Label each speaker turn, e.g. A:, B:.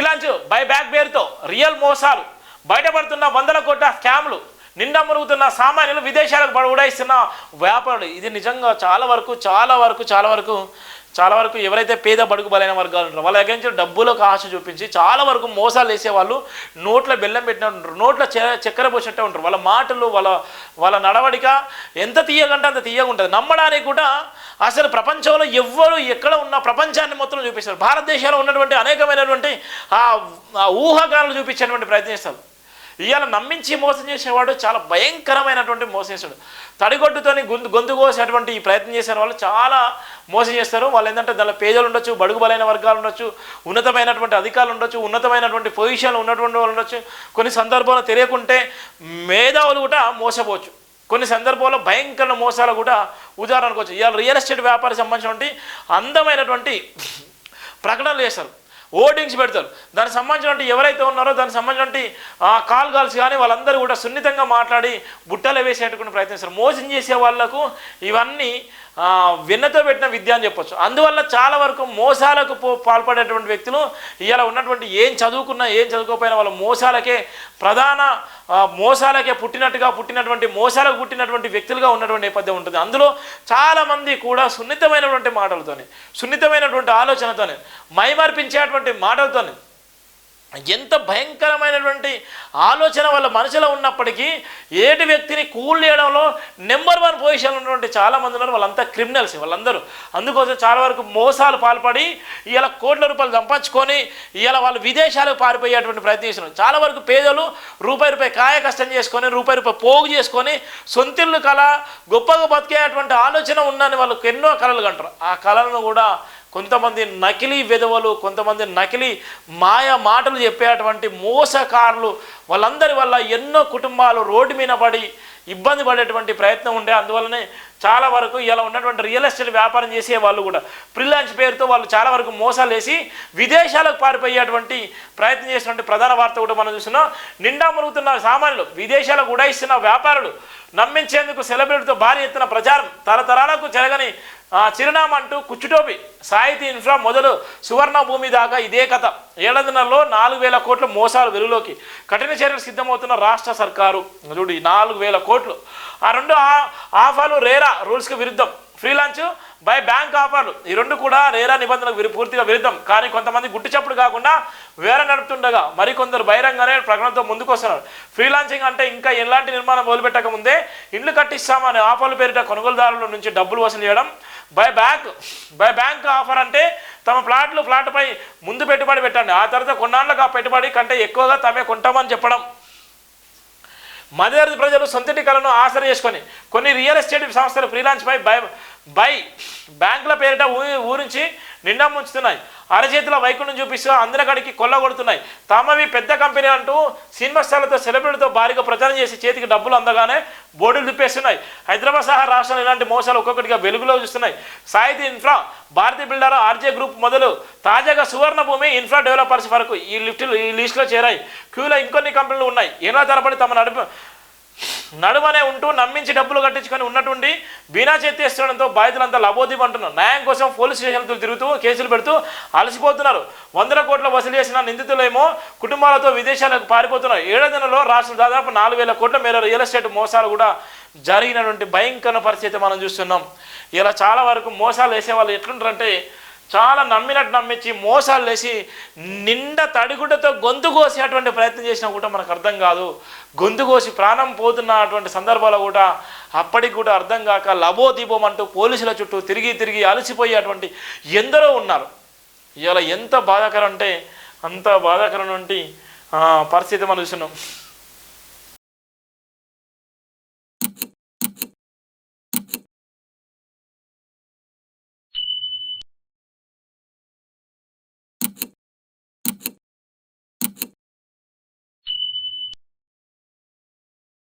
A: Relaunch buy back పేరుతో real మోసాలు. బయటపడుతున్న వందల కోట్ల స్కామ్లు. నిన్న మురుగుతున్న సామాన్యులు విదేశాలకు పడ- ఉడాయిస్తున్న వ్యాపారులు. ఇది నిజంగా చాలా వరకు చాలా వరకు చాలా వరకు చాలా వరకు ఎవరైతే పేద బడుగు బలైన వర్గాలు ఉంటారో వాళ్ళ దగ్గర నుంచి డబ్బులకు ఆశ చూపించి చాలా వరకు మోసాలు వేసే వాళ్ళు నోట్ల బెల్లం పెట్టినట్టు ఉంటారు నోట్ల చె- చక్కెర పోసినట్టే ఉంటారు. వాళ్ళ మాటలు వాళ్ళ వాళ్ళ నడవడిక ఎంత తీయగంటే అంత తీయగా ఉంటుంది నమ్మడానికి కూడా అసలు ప్రపంచంలో ఎవ్వరు ఎక్కడ ఉన్న ప్రపంచాన్ని మొత్తం చూపిస్తారు. భారతదేశంలో ఉన్నటువంటి అనేకమైనటువంటి ఆ ఊహాగానాలు చూపించేటువంటి ప్రయత్నిస్తారు ఇవాళ నమ్మించి మోసం చేసేవాడు చాలా భయంకరమైనటువంటి మోసం చేస్తాడు తడిగొడ్డుతోని గొంతు గొంతు కోసేటువంటి ఈ ప్రయత్నం చేసిన వాళ్ళు చాలా మోసం చేస్తారు. వాళ్ళు ఏంటంటే దానిలో పేదలు ఉండొచ్చు బడుగు బలైన వర్గాలు ఉండొచ్చు ఉన్నతమైనటువంటి అధికారులు ఉండొచ్చు ఉన్నతమైనటువంటి పొజిషన్లు ఉన్నటువంటి వాళ్ళు ఉండొచ్చు. కొన్ని సందర్భాల్లో తెలియకుంటే మేధావులు కూడా మోసపోవచ్చు. కొన్ని సందర్భాల్లో భయంకర మోసాలు కూడా ఉదాహరణకు వచ్చు ఇవాళ రియల్ ఎస్టేట్ వ్యాపారం సంబంధించినటువంటి అందమైనటువంటి ప్రకటనలు చేస్తారు. ఓటింగ్స్ పెడతారు. దానికి సంబంధించినటువంటి ఎవరైతే ఉన్నారో దానికి సంబంధించినటువంటి ఆ కాల్ గర్ల్స్ కానీ వాళ్ళందరూ కూడా సున్నితంగా మాట్లాడి బుట్టలు వేసేటటువంటి ప్రయత్నిస్తారు మోసం చేసే వాళ్ళకు ఇవన్నీ వెన్నతో పెట్టిన విద్య అని చెప్పొచ్చు. అందువల్ల చాలా వరకు మోసాలకు పో పాల్పడేటువంటి వ్యక్తులు ఇలా ఉన్నటువంటి ఏం చదువుకున్నా ఏం చదువుకోపోయినా వాళ్ళ మోసాలకే ప్రధాన మోసాలకే పుట్టినట్టుగా పుట్టినటువంటి మోసాలకు పుట్టినటువంటి వ్యక్తులుగా ఉన్నటువంటి నేపథ్యం ఉంటుంది. అందులో చాలామంది కూడా సున్నితమైనటువంటి మాటలతోనే సున్నితమైనటువంటి ఆలోచనతోనే మైమర్పించేటువంటి మాటలతోనే ఎంత భయంకరమైనటువంటి ఆలోచన వాళ్ళ మనసులో ఉన్నప్పటికీ ఏటి వ్యక్తిని కూల్ చేయడంలో నెంబర్ వన్ పొజిషన్ ఉన్నటువంటి చాలామంది ఉన్నారు. వాళ్ళంతా క్రిమినల్స్ వాళ్ళందరూ. అందుకోసం చాలా వరకు మోసాలు పాల్పడి ఇలా కోట్ల రూపాయలు సంపాదించుకొని ఇలా వాళ్ళు విదేశాలకు పారిపోయేటువంటి ప్రయత్నం చేస్తున్నారు. చాలా వరకు పేదలు రూపాయి రూపాయి కాయ కష్టం చేసుకొని రూపాయి రూపాయి పోగు చేసుకొని సొంతిల్లు కళ గొప్పగా బతికేటువంటి ఆలోచన ఉందని వాళ్ళకి ఎన్నో కళలు కంటారు. ఆ కళలను కూడా కొంతమంది నకిలీ విధవలు కొంతమంది నకిలీ మాయ మాటలు చెప్పేటువంటి మోసకారులు వాళ్ళందరి వల్ల ఎన్నో కుటుంబాలు రోడ్డు మీద పడి ఇబ్బంది పడేటువంటి ప్రయత్నం ఉండే. అందువల్లనే చాలా వరకు ఇలా ఉన్నటువంటి రియల్ ఎస్టేట్ వ్యాపారం చేసే వాళ్ళు కూడా ఫ్రీలాన్స్ పేరుతో వాళ్ళు చాలా వరకు మోసాలు వేసి విదేశాలకు పారిపోయేటువంటి ప్రయత్నం చేసినటువంటి ప్రధాన వార్త కూడా మనం చూస్తున్నాం. నిండా మురుగుతున్న సామాన్యులు విదేశాలకు ఉడాయిస్తున్న వ్యాపారులు నమ్మించేందుకు సెలబ్రిటీతో భారీ ఎత్తున ప్రచారం తరతరాలకు జరగని ఆ, చిరునామా అంటూ కుచ్చుటోపి. సాహితీ ఇన్ఫ్రా మొదలు సువర్ణ భూమి దాకా ఇదే కథ. ఏడాదిన్నరలో నాలుగు వేల కోట్ల మోసాలు వెలుగులోకి. కఠిన చర్యలు సిద్ధమవుతున్న రాష్ట్ర సర్కారు. చూడు నాలుగు వేల కోట్లు. ఆ రెండు ఆఫాలు రేరా రూల్స్కి విరుద్ధం. ఫ్రీలాన్స్ బై బ్యాంక్ ఆఫర్లు ఈ రెండు కూడా రేరా నిబంధనలకు పూర్తిగా విరుద్ధం. కానీ కొంతమంది గుట్టు చప్పుడు కాకుండా వేరే నడుపుతుండగా మరికొందరు బహిరంగనే ప్రకటనతో ముందుకు వస్తున్నారు. ఫ్రీలాన్సింగ్ అంటే ఇంకా ఎలాంటి నిర్మాణం మొదలుపెట్టక ముందే ఇల్లు కట్టిస్తామనే ఆఫర్లు పేరిట కొనుగోలుదారుల నుంచి డబ్బులు వసూలు చేయడం. Buy bank buy bank offer అంటే తమ ప్లాట్లు ఫ్లాట్పై ముందు పెట్టుబడి పెట్టండి. ఆ తర్వాత కొన్నాళ్ళకు ఆ పెట్టుబడి కంటే ఎక్కువగా తమే కొంటామని చెప్పడం. మధ్యతరగతి ప్రజలు సొంతటి కళను ఆసర చేసుకొని కొన్ని రియల్ ఎస్టేట్ సంస్థలు ఫ్రీలాన్స్పై బై బై బ్యాంకుల పేరిట ఊ- ఊరించి నిండా ముంచుతున్నాయి. అరచేతిలో వైకుంఠం చూపిస్తూ అందరికడికి కొల్లగొడుతున్నాయి తమవి పెద్ద కంపెనీ అంటూ సినిమా స్థలతో సెలబ్రిటీతో భారీగా ప్రచారం చేసి చేతికి డబ్బులు అందగానే బోర్డులు తిప్పేస్తున్నాయి. హైదరాబాద్ సహా రాష్ట్రంలో ఇలాంటి మోసాలు ఒక్కొక్కటిగా వెలుగులో చూస్తున్నాయి. Sahiti Infra Bharathiya builder RJ group మొదలు తాజాగా సువర్ణ భూమి ఇన్ఫ్రా డెవలపర్స్ వరకు ఈ లిఫ్ట్ ఈ లిస్టులో చేరాయి. క్యూలో ఇంకొన్ని కంపెనీలు ఉన్నాయి. ఎన్నో తరబడి తమ నడుపు నడుమనే ఉంటూ నమ్మించి డబ్బులు కట్టించుకొని ఉన్నటువంటి బీనా చేతిస్తుండడంతో బాధితులంతా లబోదీప్ అంటున్నారు. న్యాయం కోసం పోలీస్ స్టేషన్లు తిరుగుతూ కేసులు పెడుతూ అలసిపోతున్నారు. వందల కోట్ల వసూలు చేసిన నిందితులేమో కుటుంబాలతో విదేశాలకు పారిపోతున్నారు. ఏడాదిలో రాష్ట్రం దాదాపు నాలుగు వేల కోట్ల మేర రియల్ ఎస్టేట్ మోసాలు కూడా జరిగినటువంటి భయంకర పరిస్థితి మనం చూస్తున్నాం. ఇలా చాలా వరకు మోసాలు వేసే వాళ్ళు ఎట్లుంటారంటే చాలా నమ్మినట్టు నమ్మించి మోసాలు వేసి నిండా తడిగుడ్డతో గొంతు కోసేటువంటి ప్రయత్నం చేసినా కూడా మనకు అర్థం కాదు. గొంతు కోసి ప్రాణం పోతున్నటువంటి సందర్భాలు కూడా అప్పటికి కూడా అర్థం కాక లబోదీపం అంటూ పోలీసుల చుట్టూ తిరిగి తిరిగి అలసిపోయేటువంటి ఎందరో ఉన్నారు. ఇలా ఎంత బాధాకరం అంటే అంత బాధాకరం వంటి పరిస్థితి మనం చూస్తున్నాం.